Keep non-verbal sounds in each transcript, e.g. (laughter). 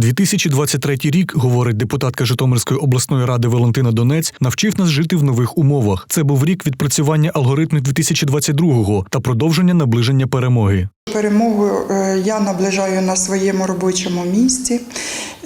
2023 рік, говорить депутатка Житомирської обласної ради Валентина Донець, навчив нас жити в нових умовах. Це був рік відпрацювання алгоритмів 2022-го та продовження наближення перемоги. Перемогу е, я наближаю на своєму робочому місці.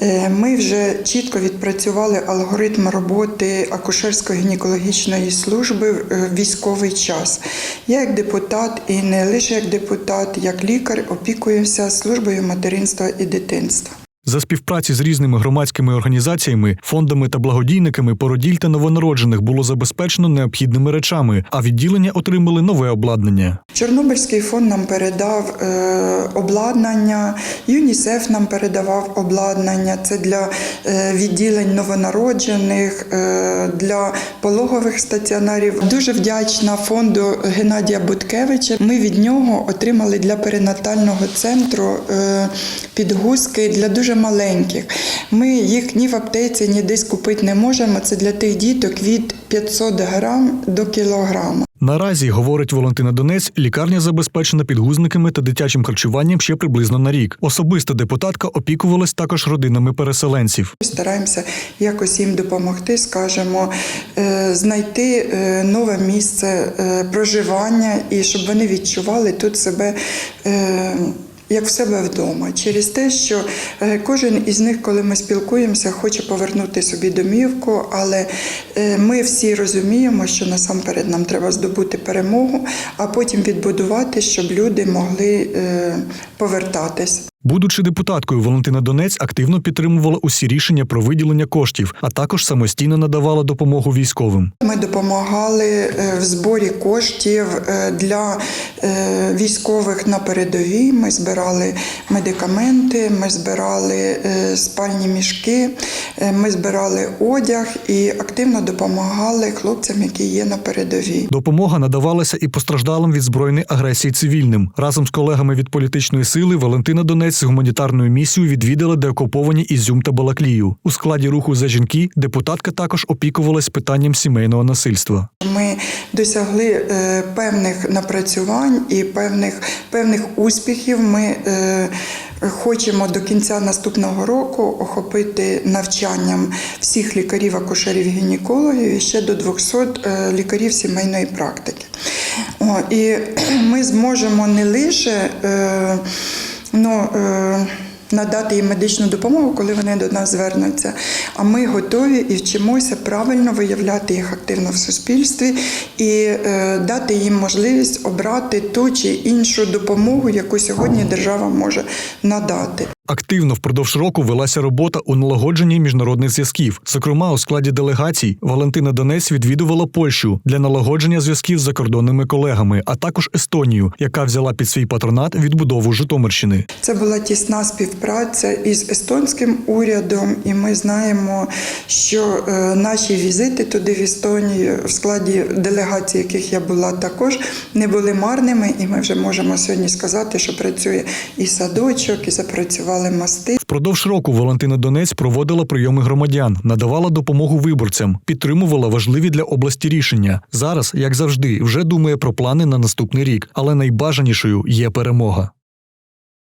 Е, Ми вже чітко відпрацювали алгоритм роботи акушерсько-гінекологічної служби в військовий час. Я як депутат і не лише як депутат, як лікар опікуюся службою материнства і дитинства. За співпраці з різними громадськими організаціями, фондами та благодійниками породіль та новонароджених було забезпечено необхідними речами, а відділення отримали нове обладнання. Чорнобильський фонд нам передав е, обладнання, ЮНІСЕФ нам передавав обладнання. Це для е, відділень новонароджених, е, для пологових стаціонарів. Дуже вдячна фонду Геннадія Буткевича. Ми від нього отримали для перинатального центру е, підгузки для дуже маленьких. Ми їх ні в аптеці, ні десь купити не можемо. Це для тих діток від 500 грам до кілограма. Наразі, говорить Валентина Донець, лікарня забезпечена підгузниками та дитячим харчуванням ще приблизно на рік. Особиста депутатка опікувалась також родинами переселенців. Стараємося якось їм допомогти, скажімо, е, знайти е, нове місце е, проживання і щоб вони відчували тут себе. Як в себе вдома, через те, що е, кожен із них, коли ми спілкуємося, хоче повернути собі домівку, але е, ми всі розуміємо, що насамперед нам треба здобути перемогу, а потім відбудувати, щоб люди могли е, повертатись. Будучи депутаткою, Валентина Донець активно підтримувала усі рішення про виділення коштів, а також самостійно надавала допомогу військовим. Ми допомагали е, в зборі коштів е, для е, військових на передовій. Ми збирали медикаменти, ми збирали спальні мішки, ми збирали одяг і активно допомагали хлопцям, які є на передовій. Допомога надавалася і постраждалим від збройної агресії цивільним. Разом з колегами від політичної сили Валентина Донець з гуманітарною місією відвідала деокуповані Ізюм та Балаклію. У складі руху за жінки депутатка також опікувалась питанням сімейного насильства. Ми досягли е, певних напрацювань і певних, певних успіхів. Ми е, хочемо до кінця наступного року охопити навчанням всіх лікарів, акушерів, гінекологів і ще до 200 е, лікарів сімейної практики. О, і (clears throat) ми зможемо не лише е, ну, е, надати їм медичну допомогу, коли вони до нас звернуться. А ми готові і вчимося правильно виявляти їх активно в суспільстві і е, дати їм можливість обрати ту чи іншу допомогу, яку сьогодні держава може надати. Активно впродовж року велася робота у налагодженні міжнародних зв'язків. Зокрема, у складі делегацій Валентина Донець відвідувала Польщу для налагодження зв'язків з закордонними колегами, а також Естонію, яка взяла під свій патронат відбудову Житомирщини. Це була тісна співпраця із естонським урядом, і ми знаємо, що е, наші візити туди в Естонію в складі делегацій, яких я була також, не були марними, і ми вже можемо сьогодні сказати, що працює і садочок, і запрацювали мости. Впродовж року Валентина Донець проводила прийоми громадян, надавала допомогу виборцям, підтримувала важливі для області рішення. Зараз, як завжди, вже думає про плани на наступний рік, але найбажанішою є перемога.